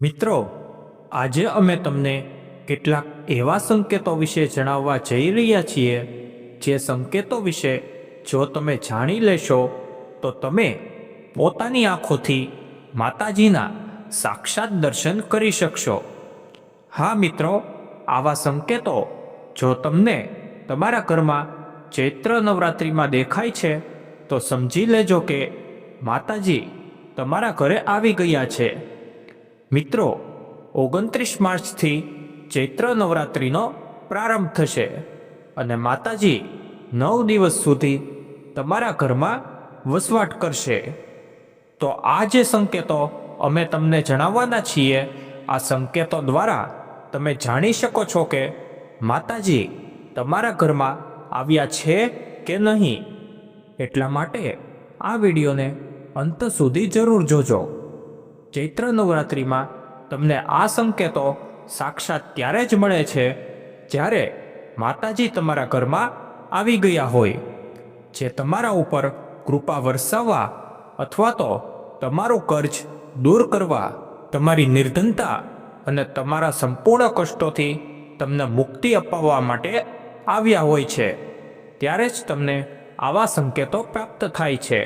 મિત્રો, આજે અમે તમને કેટલાક એવા સંકેતો વિશે જણાવવા જઈ રહ્યા છીએ, જે સંકેતો વિશે જો તમે જાણી લેશો, તો તમે પોતાની આંખોથી માતાજીના સાક્ષાત દર્શન કરી શકશો. હા, મિત્રો, આવા સંકેતો જો તમને તમારા ઘરમાં ચૈત્ર નવરાત્રિમાં દેખાય છે, તો સમજી લેજો કે માતાજી તમારા ઘરે આવી ગયા છે. મિત્રો, ઓગણત્રીસ માર્ચથી ચૈત્ર નવરાત્રિનો પ્રારંભ થશે અને માતાજી નવ દિવસ સુધી તમારા ઘરમાં વસવાટ કરશે. તો આ જે સંકેતો અમે તમને જણાવવાના છીએ, આ સંકેતો દ્વારા તમે જાણી શકો છો કે માતાજી તમારા ઘરમાં આવ્યા છે કે નહીં. એટલા માટે આ વિડીયોને અંત સુધી જરૂર જોજો. ચૈત્ર નવરાત્રિમાં તમને આ સંકેતો સાક્ષાત ત્યારે જ મળે છે જ્યારે માતાજી તમારા ઘરમાં આવી ગયા હોય. જે તમારા ઉપર કૃપા વરસાવવા અથવા તો તમારું કર્જ દૂર કરવા, તમારી નિર્ધનતા અને તમારા સંપૂર્ણ કષ્ટોથી તમને મુક્તિ અપાવવા માટે આવ્યા હોય છે, ત્યારે જ તમને આવા સંકેતો પ્રાપ્ત થાય છે.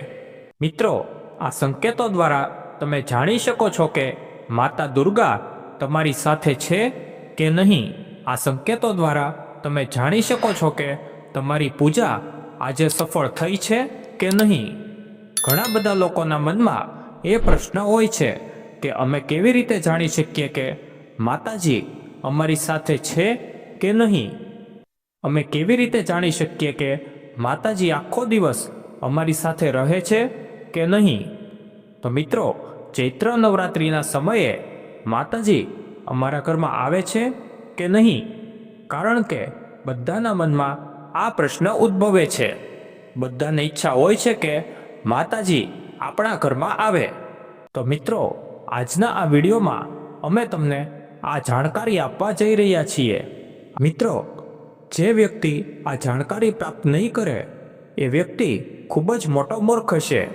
મિત્રો, આ સંકેતો દ્વારા તમે જાણી શકો છો કે માતા દુર્ગા તમારી સાથે છે કે નહીં? આ સંકેતો દ્વારા તમે જાણી શકો છો કે તમારી પૂજા આજે સફળ થઈ છે કે નહીં? ઘણા બધા લોકોના મનમાં એ પ્રશ્ન હોય છે કે અમે કેવી રીતે જાણી શકીએ કે માતાજી અમારી સાથે છે કે નહીં? અમે કેવી રીતે જાણી શકીએ કે માતાજી આખો દિવસ અમારી સાથે રહે છે કે નહીં? તો મિત્રો ચૈત્ર નવરાત્રિના સમયે માતાજી અમારા ઘરમાં આવે છે કે નહીં? કારણ કે બધાના મનમાં આ પ્રશ્ન ઉદ્ભવે છે. બધાને ઈચ્છા હોય છે કે માતાજી આપણા ઘરમાં આવે. તો મિત્રો, આજના આ વિડીયોમાં અમે તમને આ જાણકારી આપવા જઈ રહ્યા છીએ. મિત્રો, જે વ્યક્તિ આ જાણકારી પ્રાપ્ત નહીં કરે, એ વ્યક્તિ ખૂબ જ મોટો મૂર્ખ છે.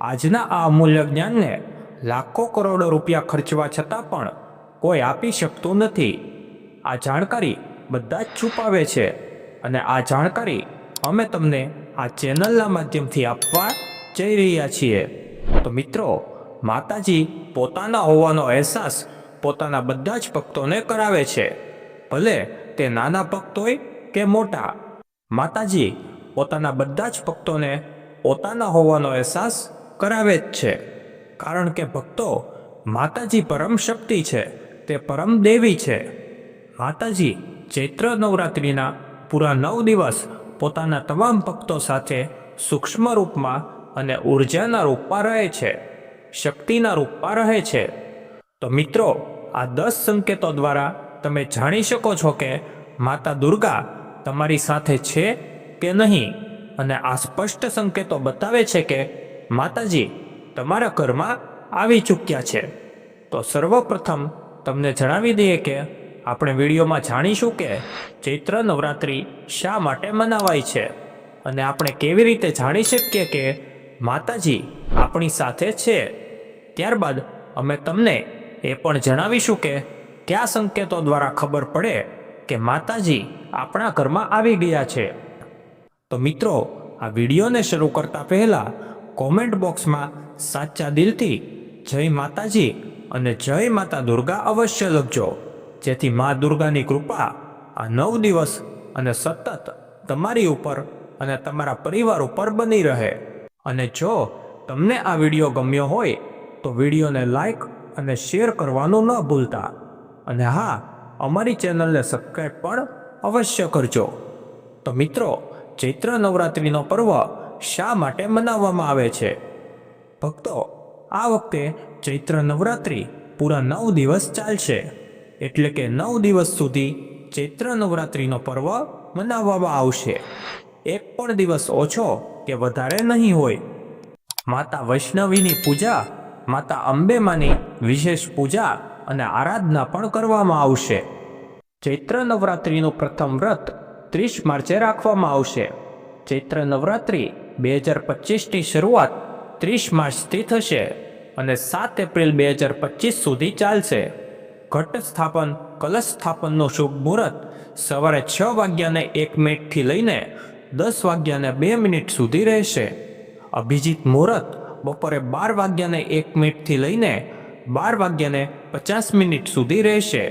આજના આ અમૂલ્ય જ્ઞાનને લાખો કરોડો રૂપિયા ખર્ચવા છતાં પણ કોઈ આપી શકતું નથી. આ જાણકારી બધા જ છુપાવે છે અને આ જાણકારી અમે તમને આ ચેનલના માધ્યમથી આપવા જઈ રહ્યા છીએ. તો મિત્રો, માતાજી પોતાના હોવાનો અહેસાસ પોતાના બધા જ ભક્તોને કરાવે છે. ભલે તે નાના ભક્ત હોય કે મોટા, માતાજી પોતાના બધા જ ભક્તોને પોતાના હોવાનો અહેસાસ કરાવે જ છે. કારણ કે ભક્તો માતાજી પરમ શક્તિ છે, તે પરમ દેવી છે. માતાજી ચૈત્ર નવરાત્રિના પૂરા નવ દિવસ પોતાના તમામ ભક્તો સાથે સૂક્ષ્મ રૂપમાં અને ઉર્જાના રૂપમાં રહે છે, શક્તિના રૂપમાં રહે છે. તો મિત્રો, આ દસ સંકેતો દ્વારા તમે જાણી શકો છો કે માતા દુર્ગા તમારી સાથે છે કે નહીં? અને આ સ્પષ્ટ સંકેતો બતાવે છે કે માતાજી તમારા ઘરમાં આવી ચૂક્યા છે. તો સર્વપ્રથમ તમને જણાવી દઈએ કે આપણે વિડીયોમાં જાણીશું કે ચૈત્ર નવરાત્રિ શા માટે મનાવાય છે અને આપણે કેવી રીતે જાણી શકીએ કે માતાજી આપણી સાથે છે. ત્યારબાદ અમે તમને એ પણ જણાવીશું કે કયા સંકેતો દ્વારા ખબર પડે કે માતાજી આપણા ઘરમાં આવી ગયા છે. તો મિત્રો, આ વિડીયોને શરૂ કરતા પહેલા કોમેન્ટ બોક્સમાં સાચા દિલથી જય માતાજી અને જય માતા દુર્ગા અવશ્ય લખજો. જેથી મા દુર્ગાની કૃપા આ નવ દિવસ અને સતત તમારી ઉપર અને તમારા પરિવાર ઉપર બની રહે. અને જો તમને આ વીડિયો ગમ્યો હોય, તો વિડીયોને લાઈક અને શેર કરવાનું ન ભૂલતા. અને હા, અમારી ચેનલને સબસ્ક્રાઈબ પણ અવશ્ય કરજો. તો મિત્રો, ચૈત્ર નવરાત્રિનો પર્વ શા માટે મનાવવામાં આવે છે? ભક્તો, આ વખતે ચૈત્ર નવરાત્રિ પૂરા નવ દિવસ ચાલશે. એટલે કે નવ દિવસ સુધી ચૈત્ર નવરાત્રિનો પર્વ મનાવવામાં આવશે. એક પણ દિવસ ઓછો કે વધારે નહીં હોય. માતા વૈષ્ણવીની પૂજા, માતા અંબેમાની વિશેષ પૂજા અને આરાધના પણ કરવામાં આવશે. ચૈત્ર નવરાત્રિનું પ્રથમ વ્રત ત્રીસ માર્ચે રાખવામાં આવશે. ચૈત્ર નવરાત્રિ બે હજાર પચીસની શરૂઆત ત્રીસ માર્ચથી થશે અને સાત એપ્રિલ બે હજાર પચીસ સુધી ચાલશે. ઘટ સ્થાપન, કલશ સ્થાપનનું શુભ મુહૂર્ત સવારે છ વાગ્યાને એક મિનિટથી લઈને દસ વાગ્યાને બે મિનિટ સુધી રહેશે. અભિજીત મુહૂર્ત બપોરે બાર વાગ્યાને એક મિનિટથી લઈને બાર વાગ્યાને પચાસ મિનિટ સુધી રહેશે.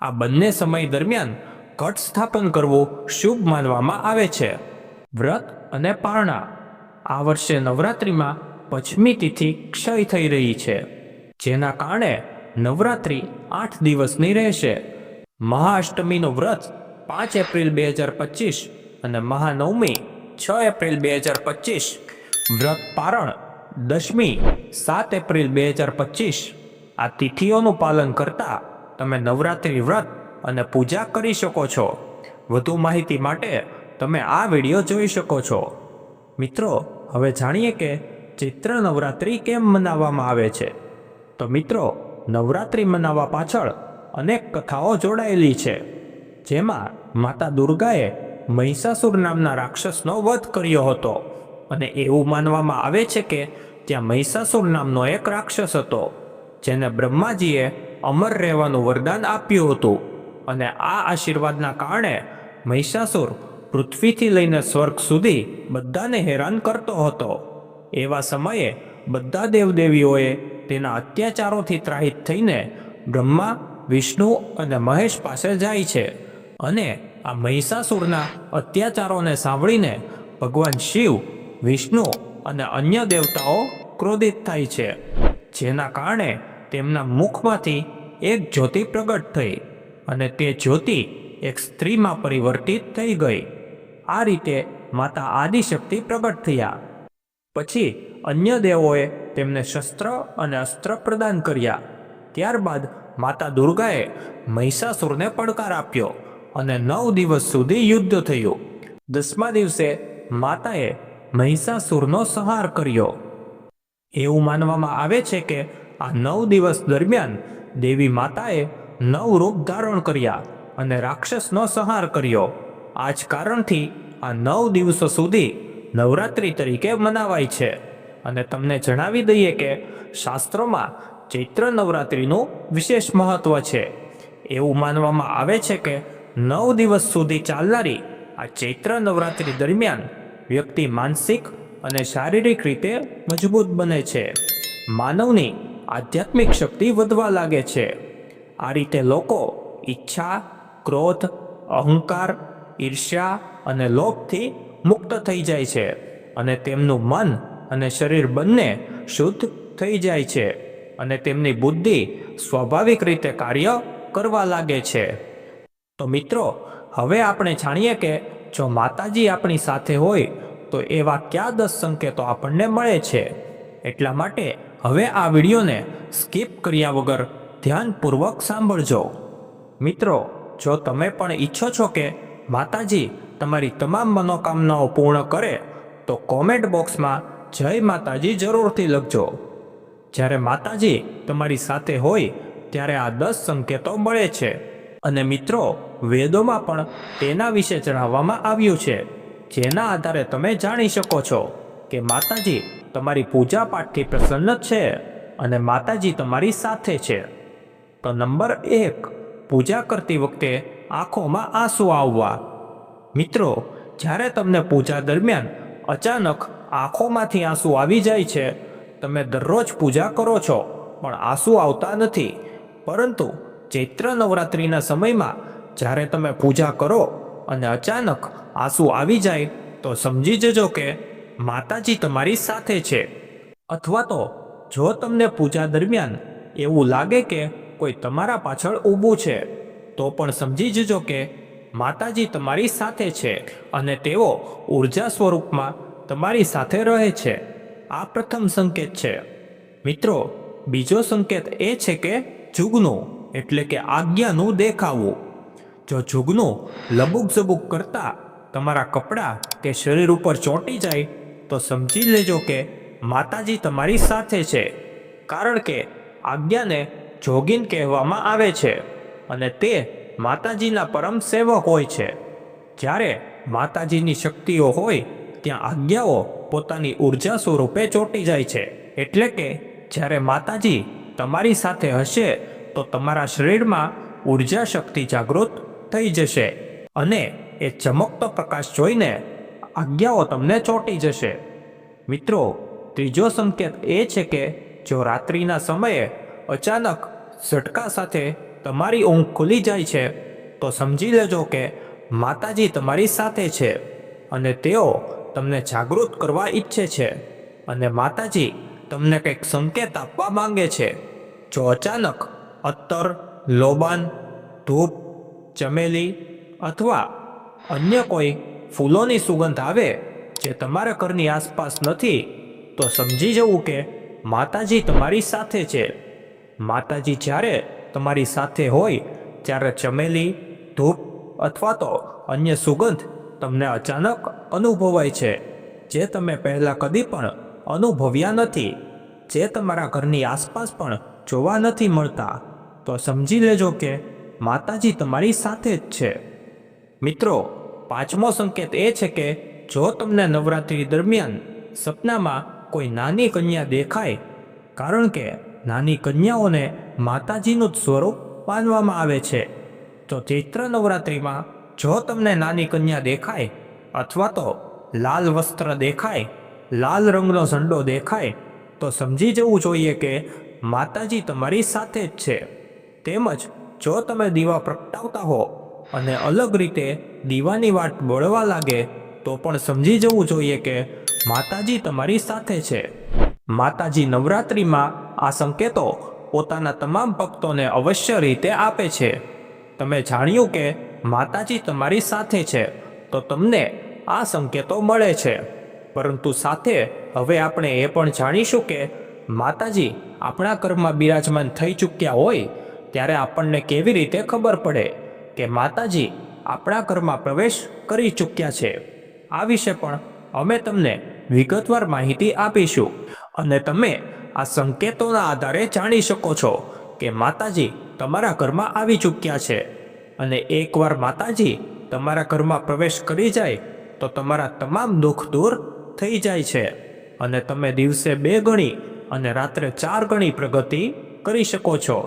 આ બંને સમય દરમિયાન ઘટ સ્થાપન કરવું શુભ માનવામાં આવે છે. વ્રત અને પારણા આ વર્ષે નવરાત્રિમાં પંચમી તિથિ ક્ષય થઈ રહી છે, જેના કારણે નવરાત્રિ આઠ દિવસની રહેશે. મહાઅષ્ટમીનું વ્રત પાંચ એપ્રિલ બે હજાર પચીસ અને મહાનવમી છ એપ્રિલ બે હજાર પચીસ. વ્રત પારણ દશમી સાત એપ્રિલ બે હજાર પચીસ. આ તિથિઓનું પાલન કરતા તમે નવરાત્રિ વ્રત અને પૂજા કરી શકો છો. વધુ માહિતી માટે તમે આ વીડિયો જોઈ શકો છો. મિત્રો હવે જાણીએ કે ચૈત્ર નવરાત્રિ કેમ મનાવવામાં આવે છે? તો મિત્રો, નવરાત્રિ મનાવવા પાછળ અનેક કથાઓ જોડાયેલી છે. જેમાં માતા દુર્ગાએ મહિષાસુર નામના રાક્ષસનો વધ કર્યો હતો અને એવું માનવામાં આવે છે કે ત્યાં મહિષાસુર નામનો એક રાક્ષસ હતો, જેને બ્રહ્માજીએ અમર રહેવાનું વરદાન આપ્યું હતું. અને આ આશીર્વાદના કારણે મહિષાસુર પૃથ્વીથી લઈને સ્વર્ગ સુધી બધાને હેરાન કરતો હતો. એવા સમયે બધા દેવદેવીઓએ તેના અત્યાચારોથી ત્રાહિત થઈને બ્રહ્મા, વિષ્ણુ અને મહેશ પાસે જાય છે અને આ મહિષાસુરના અત્યાચારોને સાંભળીને ભગવાન શિવ, વિષ્ણુ અને અન્ય દેવતાઓ ક્રોધિત થાય છે, જેના કારણે તેમના મુખમાંથી એક જ્યોતિ પ્રગટ થઈ અને તે જ્યોતિ એક સ્ત્રીમાં પરિવર્તિત થઈ ગઈ. આ રીતે માતા આદિશક્તિ પ્રગટ થયા. પછી અન્ય દેવોએ તેમને શસ્ત્ર અને અસ્ત્ર પ્રદાન કર્યા. ત્યારબાદ માતા દુર્ગાએ મહિષાસુરને પડકાર આપ્યો અને નવ દિવસ સુધી યુદ્ધ થયું. દસમા દિવસે માતાએ મહિષાસુરનો સંહાર કર્યો. એવું માનવામાં આવે છે કે આ નવ દિવસ દરમિયાન દેવી માતાએ નવ રૂપ ધારણ કર્યા અને રાક્ષસનો સંહાર કર્યો. આ જ કારણથી આ નવ દિવસો સુધી નવરાત્રિ તરીકે મનાવાય છે. અને તમને જણાવી દઈએ કે શાસ્ત્રોમાં ચૈત્ર નવરાત્રિનું વિશેષ મહત્વ છે. એવું માનવામાં આવે છે કે નવ દિવસ સુધી ચાલનારી આ ચૈત્ર નવરાત્રિ દરમિયાન વ્યક્તિ માનસિક અને શારીરિક રીતે મજબૂત બને છે. માનવની આધ્યાત્મિક શક્તિ વધવા લાગે છે. આ રીતે લોકો ઈચ્છા, ક્રોધ, અહંકાર ઈર્ષ્યા અને લોભથી મુક્ત થઈ જાય છે અને તેમનું મન અને શરીર બંને શુદ્ધ થઈ જાય છે અને તેમની બુદ્ધિ સ્વાભાવિક રીતે કાર્ય કરવા લાગે છે. તો મિત્રો, હવે આપણે જાણીએ કે જો માતાજી આપણી સાથે હોય, તો એવા કયા દસ સંકેતો આપણને મળે છે? એટલા માટે હવે આ વિડીયોને સ્કીપ કર્યા વગર ધ્યાનપૂર્વક સાંભળજો. મિત્રો, જો તમે પણ ઈચ્છો છો કે માતાજી તમારી તમામ મનોકામનાઓ પૂર્ણ કરે તો કોમેન્ટ બોક્સમાં જય માતાજી જરૂરથી લખજો. જ્યારે માતાજી તમારી સાથે હોય ત્યારે આ દસ સંકેતો મળે છે. અને મિત્રો, વેદોમાં પણ તેના વિશે જણાવવામાં આવ્યું છે. જેના આધારે તમે જાણી શકો છો કે માતાજી તમારી પૂજા પાઠથી પ્રસન્ન છે અને માતાજી તમારી સાથે છે. તો નંબર એક, પૂજા કરતી વખતે આંખોમાં આંસુ આવવા. મિત્રો, જ્યારે તમને પૂજા દરમિયાન અચાનક આંખોમાંથી આંસુ આવી જાય છે, તમે દરરોજ પૂજા કરો છો, પણ આંસુ આવતા નથી. પરંતુ ચૈત્ર નવરાત્રિના સમયમાં જ્યારે તમે પૂજા કરો અને અચાનક આંસુ આવી જાય, તો સમજી જજો કે માતાજી તમારી સાથે છે. અથવા તો જો તમને પૂજા દરમિયાન એવું લાગે કે કોઈ તમારા પાછળ ઊભું છે તો પણ સમજી જજો કે માતાજી તમારી સાથે છે અને તેઓ ઊર્જા સ્વરૂપમાં તમારી સાથે રહે છે. આ પ્રથમ સંકેત છે. મિત્રો, બીજો સંકેત એ છે કે જુગનું, એટલે કે આજ્ઞાનું દેખાવું. જો જુગનું લબુક ઝબુક કરતા તમારા કપડાં કે શરીર ઉપર ચોંટી જાય, તો સમજી લેજો કે માતાજી તમારી સાથે છે. કારણ કે આજ્ઞાને જોગીન કહેવામાં આવે છે. અને તે માતાજીના પરમ સેવક હોય છે. જ્યારે માતાજીની શક્તિઓ હોય, ત્યાં આજ્ઞાઓ પોતાની ઊર્જા સ્વરૂપે ચોંટી જાય છે. એટલે કે જ્યારે માતાજી તમારી સાથે હશે, તો તમારા શરીરમાં ઊર્જા શક્તિ જાગૃત થઈ જશે અને એ ચમકતો પ્રકાશ જોઈને આજ્ઞાઓ તમને ચોંટી જશે. મિત્રો, ત્રીજો સંકેત એ છે કે જો રાત્રિના સમયે અચાનક ઝટકા સાથે તમારી ઊંઘ ખુલી જાય છે, તો સમજી લેજો કે માતાજી તમારી સાથે છે અને તેઓ તમને જાગૃત કરવા ઈચ્છે છે અને માતાજી તમને કંઈક સંકેત આપવા માંગે છે. જો અચાનક અત્તર, લોબાન, ધૂપ, ચમેલી અથવા અન્ય કોઈ ફૂલોની સુગંધ આવે જે તમારા ઘરની આસપાસ નથી, તો સમજી જવું કે માતાજી તમારી સાથે છે. માતાજી જ્યારે તમારી સાથે હોય ત્યારે ચમેલી, ધૂપ અથવા તો અન્ય સુગંધ તમને અચાનક અનુભવાય છે, જે તમે પહેલાં કદી પણ અનુભવ્યા નથી. જે તમારા ઘરની આસપાસ પણ જોવા નથી મળતા. તો સમજી લેજો કે માતાજી તમારી સાથે જ છે. મિત્રો, પાંચમો સંકેત એ છે કે જો તમને નવરાત્રિ દરમિયાન સપનામાં કોઈ નાની કન્યા દેખાય, કારણ કે નાની કન્યાઓને માતાજીનું જ સ્વરૂપ માનવામાં આવે છે. તો ચૈત્ર નવરાત્રિમાં જો તમને નાની કન્યા દેખાય અથવા તો લાલ વસ્ત્ર દેખાય, લાલ રંગનો ઝંડો દેખાય, તો સમજી જવું જોઈએ કે માતાજી તમારી સાથે જ છે. તેમજ જો તમે દીવા પ્રગટાવતા હો અને અલગ રીતે દીવાની વાટ બળવા લાગે, તો પણ સમજી જવું જોઈએ કે માતાજી તમારી સાથે છે. માતાજી નવરાત્રિમાં આ સંકેતો પોતાના તમામ ભક્તોને અવશ્ય રીતે આપે છે. તમે જાણ્યું કે માતાજી તમારી સાથે છે, તો તમને આ સંકેતો મળે છે. પરંતુ સાથે હવે આપણે એ પણ જાણીશું કે માતાજી આપણા ઘરમાં બિરાજમાન થઈ ચૂક્યા હોય, ત્યારે આપણને કેવી રીતે ખબર પડે કે માતાજી આપણા ઘરમાં પ્રવેશ કરી ચૂક્યા છે. આ વિશે પણ અમે તમને વિગતવાર માહિતી આપીશું. અને તમે આ સંકેતોના આધારે જાણી શકો છો કે માતાજી તમારા ઘરમાં આવી ચૂક્યા છે. અને એકવાર માતાજી તમારા ઘરમાં પ્રવેશ કરી જાય, તો તમારા તમામ દુઃખ દૂર થઈ જાય છે. અને તમે દિવસે બે ગણી અને રાત્રે ચાર ગણી પ્રગતિ કરી શકો છો.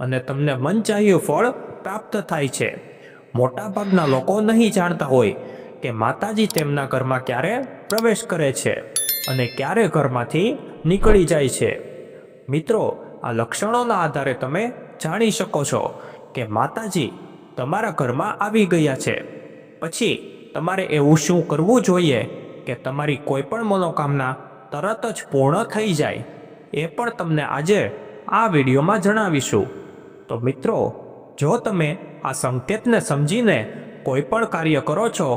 અને તમને મનચાહ્યું ફળ પ્રાપ્ત થાય છે. મોટાભાગના લોકો નહીં જાણતા હોય કે માતાજી તેમના ઘરમાં ક્યારે પ્રવેશ કરે છે અને ક્યારે ઘરમાંથી નીકળી જાય છે. મિત્રો, આ લક્ષણોના આધારે તમે જાણી શકો છો કે માતાજી તમારા ઘરમાં આવી ગયા છે. પછી તમારે એવું શું કરવું જોઈએ કે તમારી કોઈ પણ મનોકામના તરત જ પૂર્ણ થઈ જાય એ પણ તમને આજે આ વિડીયોમાં જણાવીશું. તો મિત્રો, જો તમે આ સંકેતને સમજીને કોઈ પણ કાર્ય કરો છો,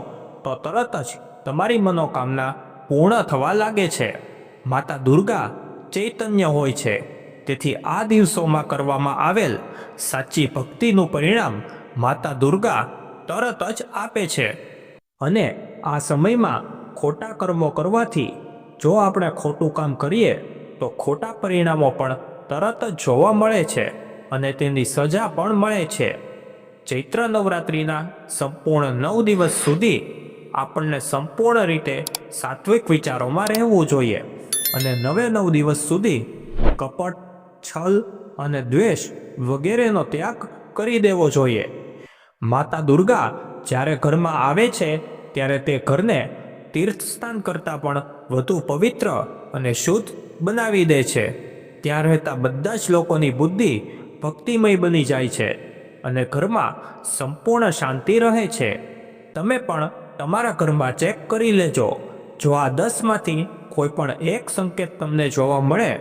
તો તરત જ તમારી મનોકામના પૂર્ણ થવા લાગે છે. માતા દુર્ગા ચૈતન્ય હોય છે. તેથી આ દિવસોમાં કરવામાં આવેલ સાચી ભક્તિનું પરિણામ માતા દુર્ગા તરત જ આપે છે. અને આ સમયમાં ખોટા કર્મો કરવાથી જો આપણે ખોટું કામ કરીએ, તો ખોટા પરિણામો પણ તરત જ જોવા મળે છે અને તેની સજા પણ મળે છે. ચૈત્ર નવરાત્રિના સંપૂર્ણ નવ દિવસ સુધી આપણને સંપૂર્ણ રીતે સાત્વિક વિચારોમાં રહેવું જોઈએ. અને નવે નવ દિવસ સુધી કપટ, છલ અને દ્વેષ વગેરેનો ત્યાગ કરી દેવો જોઈએ. માતા દુર્ગા જ્યારે ઘરમાં આવે છે, ત્યારે તે ઘરને તીર્થસ્થાન કરતાં પણ વધુ પવિત્ર અને શુદ્ધ બનાવી દે છે. ત્યાં રહેતા બધા જ લોકોની બુદ્ધિ ભક્તિમય બની જાય છે અને ઘરમાં સંપૂર્ણ શાંતિ રહે છે. તમે પણ તમારા ઘરમાં ચેક કરી લેજો. જો આ દસમાંથી કોઈ પણ એક સંકેત તમને જોવા મળે,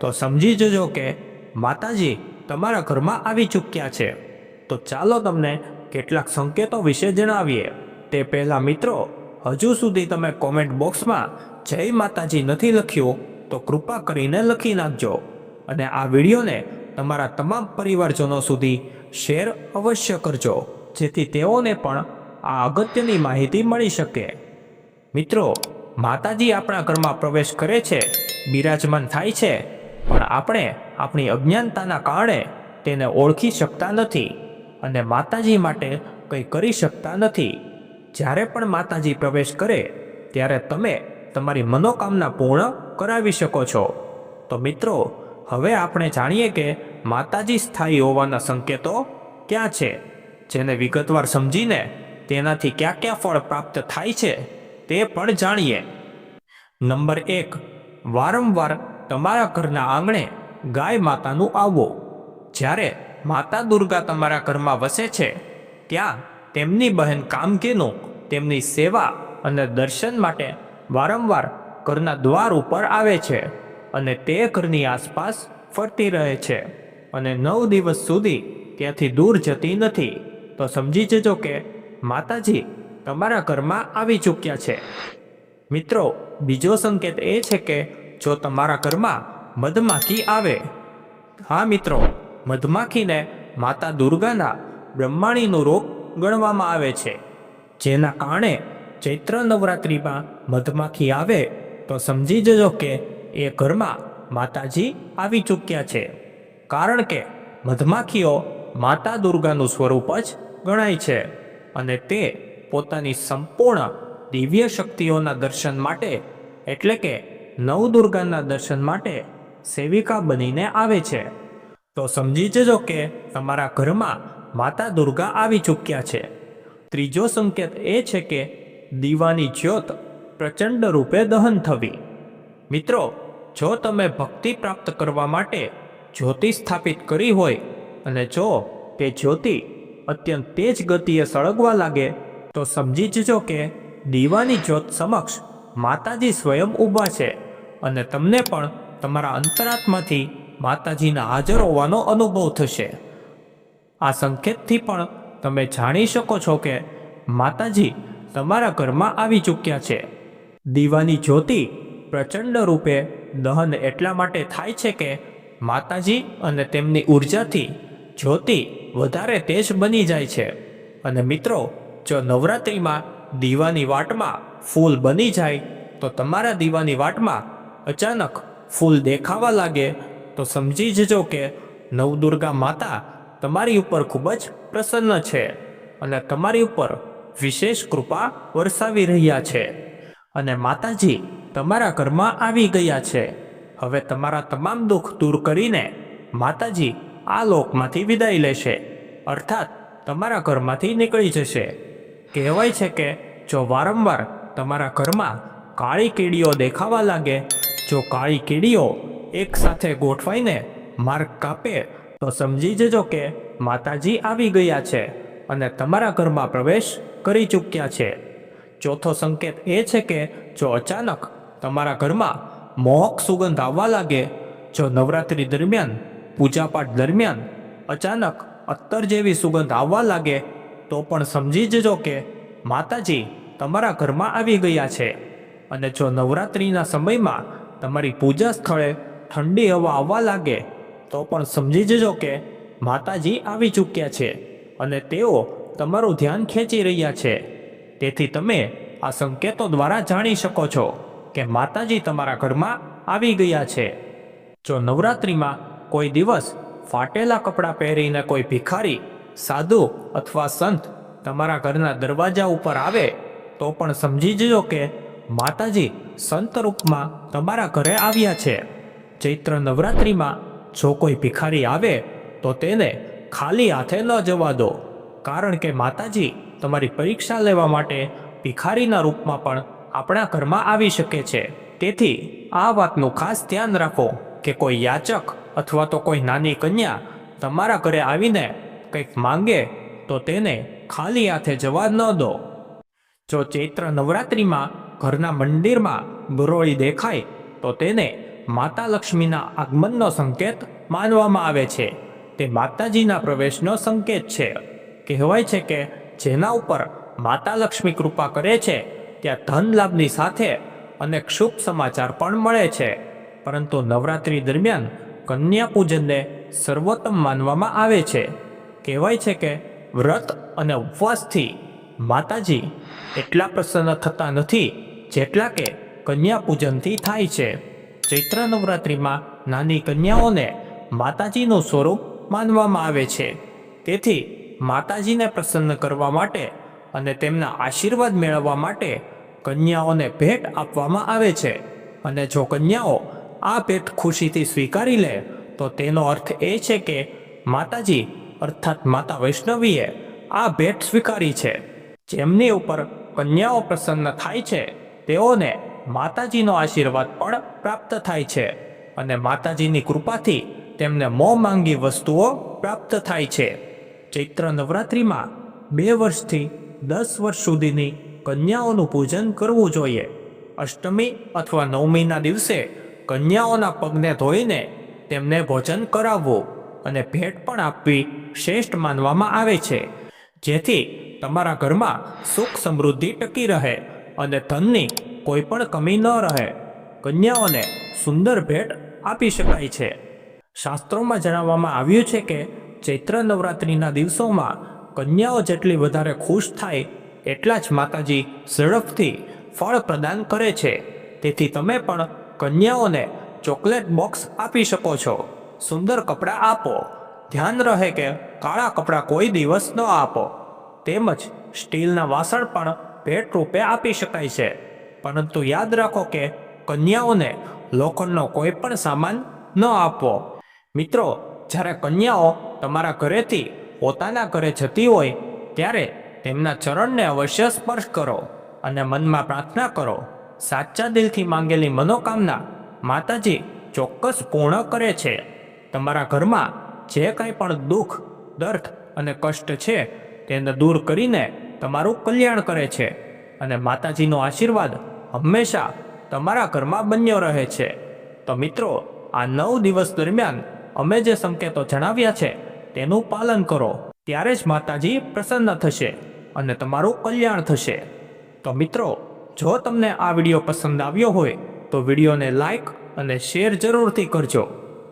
તો સમજી જજો કે માતાજી તમારા ઘરમાં આવી ચૂક્યા છે. તો ચાલો તમને કેટલાક સંકેતો વિશે જણાવીએ. તે પહેલાં મિત્રો, હજુ સુધી તમે કોમેન્ટ બોક્સમાં જય માતાજી નથી લખ્યું, તો કૃપા કરીને લખી નાખજો. અને આ વિડીયોને તમારા તમામ પરિવારજનો સુધી શેર અવશ્ય કરજો, જેથી તેઓને પણ આ અગત્યની માહિતી મળી શકે. મિત્રો માતાજી આપણા ઘરમાં પ્રવેશ કરે છે, બિરાજમાન થાય છે, પણ આપણે આપણી અજ્ઞાનતાના કારણે તેને ઓળખી શકતા નથી અને માતાજી માટે કંઈ કરી શકતા નથી. જ્યારે પણ માતાજી પ્રવેશ કરે, ત્યારે તમે તમારી મનોકામના પૂર્ણ કરાવી શકો છો. તો મિત્રો, હવે આપણે જાણીએ કે માતાજી સ્થાયી હોવાના સંકેતો ક્યાં છે, જેને વિગતવાર સમજીને તેનાથી ક્યાં ક્યાં ફળ પ્રાપ્ત થાય છે? તે પણ જાણીએ. નંબર એક, વારંવાર તમારા ઘરના આંગણે ગાય માતાનું આવવું. જ્યારે માતા દુર્ગા તમારા ઘરમાં વસે છે, ત્યાં તેમની બહેન કામગીનું તેમની સેવા અને દર્શન માટે વારંવાર ઘરના દ્વાર ઉપર આવે છે અને તે ઘરની આસપાસ ફરતી રહે છે અને નવ દિવસ સુધી ત્યાંથી દૂર જતી નથી. તો સમજી જજો કે માતાજી તમારા ઘરમાં આવી ચૂક્યા છે. મિત્રો, બીજો સંકેત એ છે કે જો તમારા ઘરમાં મધમાખી આવે. હા, મિત્રો, મધમાખીને માતા દુર્ગાના બ્રહ્માણીનો રોગ ગણવામાં આવે છે. જેના કારણે ચૈત્ર નવરાત્રિમાં મધમાખી આવે, તો સમજી જજો કે એ ઘરમાં માતાજી આવી ચૂક્યા છે. કારણ કે મધમાખીઓ માતા દુર્ગાનું સ્વરૂપ જ ગણાય છે અને તે પોતાની સંપૂર્ણ દિવ્ય શક્તિઓના દર્શન માટે, એટલે કે નવદુર્ગાના દર્શન માટે સેવિકા બનીને આવે છે. તો સમજી જજો કે તમારા ઘરમાં માતા દુર્ગા આવી ચૂક્યા છે. ત્રીજો સંકેત એ છે કે દીવાની જ્યોત પ્રચંડ રૂપે દહન થવી. મિત્રો, જો તમે ભક્તિ પ્રાપ્ત કરવા માટે જ્યોતિ સ્થાપિત કરી હોય અને જો તે જ્યોતિ અત્યંત તેજ ગતિએ સળગવા લાગે તો સમજી જજો કે દીવાની જ્યોત સમક્ષ માતાજી સ્વયં ઊભા છે અને તમને પણ તમારા અંતરાત્માથી માતાજીના હાજર હોવાનો અનુભવ થશે. આ સંકેતથી પણ તમે જાણી શકો છો કે માતાજી તમારા ઘરમાં આવી ચૂક્યા છે. દીવાની જ્યોતિ પ્રચંડ રૂપે દહન એટલા માટે થાય છે કે માતાજી અને તેમની ઉર્જાથી જ્યોતિ વધારે તેજ બની જાય છે. અને મિત્રો જો નવરાત્રિમાં દીવાની વાટમાં ફૂલ બની જાય તો તમારા દીવાની વાટમાં અચાનક ફૂલ દેખાવા લાગે તો સમજી જજો કે નવદુર્ગા માતા તમારી ઉપર ખૂબ જ પ્રસન્ન છે અને તમારી ઉપર વિશેષ કૃપા વરસાવી રહ્યા છે. અને માતાજી તમારા ઘરમાં આવી ગયા છે. હવે તમારા તમામ દુઃખ દૂર કરીને માતાજી આ લોકમાંથી વિદાય લેશે. અર્થાત તમારા ઘરમાંથી નીકળી જશે. કહેવાય છે કે જો વારંવાર તમારા ઘરમાં કાળી કીડીઓ દેખાવા લાગે, જો કાળી કીડીઓ એકસાથે ગોઠવાઈને માર્ગ કાપે, તો સમજી જજો કે માતાજી આવી ગયા છે અને તમારા ઘરમાં પ્રવેશ કરી ચૂક્યા છે. ચોથો સંકેત એ છે કે જો અચાનક તમારા ઘરમાં મોહક સુગંધ આવવા લાગે, જો નવરાત્રિ દરમિયાન, પૂજાપાઠ દરમિયાન અચાનક અત્તર જેવી સુગંધ આવવા લાગે તો પણ સમજી જજો કે માતાજી તમારા ઘરમાં આવી ગયા છે અને જો નવરાત્રિના સમયમાં તમારી પૂજા સ્થળે ઠંડી હવા આવવા લાગે, તો પણ સમજી જજો કે માતાજી આવી ચૂક્યા છે અને તેઓ તમારું ધ્યાન ખેંચી રહ્યા છે. તેથી તમે આ સંકેતો દ્વારા જાણી શકો છો કે માતાજી તમારા ઘરમાં આવી ગયા છે. જો નવરાત્રિમાં કોઈ દિવસ ફાટેલા કપડાં પહેરીને કોઈ ભિખારી સાધુ અથવા સંત તમારા ઘરના દરવાજા ઉપર આવે, તો પણ સમજી જજો કે માતાજી સંત રૂપમાં તમારા ઘરે આવ્યા છે. ચૈત્ર નવરાત્રિમાં જો કોઈ ભિખારી આવે, તો તેને ખાલી હાથે ન જવા દો. કારણ કે માતાજી તમારી પરીક્ષા લેવા માટે ભિખારીના રૂપમાં પણ આપણા ઘરમાં આવી શકે છે. તેથી આ વાતનું ખાસ ધ્યાન રાખો કે કોઈ યાચક અથવા તો કોઈ નાની કન્યા તમારા ઘરે આવીને કંઈક માંગે, તો તેને ખાલી હાથે જવા ન દો. જો ચૈત્ર નવરાત્રિમાં ઘરના મંદિરમાં બરોળી દેખાય, તો તેને માતા લક્ષ્મીના આગમનનો સંકેત માનવામાં આવે છે. તે માતાજીના પ્રવેશનો સંકેત છે. કહેવાય છે કે જેના ઉપર માતા લક્ષ્મી કૃપા કરે છે, ત્યાં ધન લાભની સાથે અનેક શુભ સમાચાર પણ મળે છે. પરંતુ નવરાત્રિ દરમિયાન કન્યા પૂજનને સર્વોત્તમ માનવામાં આવે છે. કહેવાય છે કે વ્રત અને ઉપવાસથી માતાજી એટલા પ્રસન્ન થતા નથી જેટલા કે કન્યા પૂજનથી થાય છે. ચૈત્ર નવરાત્રિમાં નાની કન્યાઓને માતાજીનું સ્વરૂપ માનવામાં આવે છે. તેથી માતાજીને પ્રસન્ન કરવા માટે અને તેમના આશીર્વાદ મેળવવા માટે કન્યાઓને ભેટ આપવામાં આવે છે. અને જો કન્યાઓ આ ભેટ ખુશીથી સ્વીકારી લે, તો તેનો અર્થ એ છે કે માતાજી અર્થાત માતા વૈષ્ણવીએ આ ભેટ સ્વીકારી છે. જેમની ઉપર કન્યાઓ પ્રસન્ન થાય છે, તેઓને માતાજીનો આશીર્વાદ પણ પ્રાપ્ત થાય છે અને માતાજીની કૃપાથી તેમને મોં માંગી વસ્તુઓ પ્રાપ્ત થાય છે. ચૈત્ર નવરાત્રિમાં બે વર્ષથી દસ વર્ષ સુધીની કન્યાઓનું પૂજન કરવું જોઈએ. અષ્ટમી અથવા નવમીના દિવસે કન્યાઓના પગને ધોઈને તેમને ભોજન કરાવવું અને ભેટ પણ આપવી શ્રેષ્ઠ માનવામાં આવે છે. જેથી તમારા ઘરમાં સુખ સમૃદ્ધિ ટકી રહે અને ધનની કોઈ પણ કમી ન રહે. કન્યાઓને સુંદર ભેટ આપી શકાય છે. શાસ્ત્રોમાં જણાવવામાં આવ્યું છે કે ચૈત્ર નવરાત્રિના દિવસોમાં કન્યાઓ જેટલી વધારે ખુશ થાય એટલા જ માતાજી ઝડપથી ફળ પ્રદાન કરે છે. તેથી તમે પણ કન્યાઓને ચોકલેટ બોક્સ આપી શકો છો. સુંદર કપડાં આપો. ધ્યાન રહે કે કાળા કપડાં કોઈ દિવસ ન આપો. તેમજ સ્ટીલના વાસણ પણ ભેટ રૂપે આપી શકાય છે. પરંતુ યાદ રાખો કે કન્યાઓને લોખંડનો કોઈ પણ સામાન ન આપવો મિત્રો, જ્યારે કન્યાઓ તમારા ઘરેથી પોતાના ઘરે જતી હોય, ત્યારે તેમના ચરણને અવશ્ય સ્પર્શ કરો અને મનમાં પ્રાર્થના કરો. સાચા દિલથી માંગેલી મનોકામના માતાજી ચોક્કસ પૂર્ણ કરે છે. તમારા ઘરમાં જે કાંઈ પણ દુઃખ, દર્દ અને કષ્ટ છે તેને દૂર કરીને તમારું કલ્યાણ કરે છે અને માતાજીનો આશીર્વાદ હંમેશા તમારા ઘરમાં બન્યો રહે છે. તો મિત્રો, આ નવ દિવસ દરમિયાન અમે જે સંકેતો જણાવ્યા છે, તેનું પાલન કરો. ત્યારે જ માતાજી પ્રસન્ન થશે અને તમારું કલ્યાણ થશે. તો મિત્રો, જો તમને આ વીડિયો પસંદ આવ્યો હોય, તો વિડીયોને લાઈક અને શેર જરૂરથી કરજો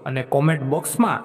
અને કોમેન્ટ બોક્સમાં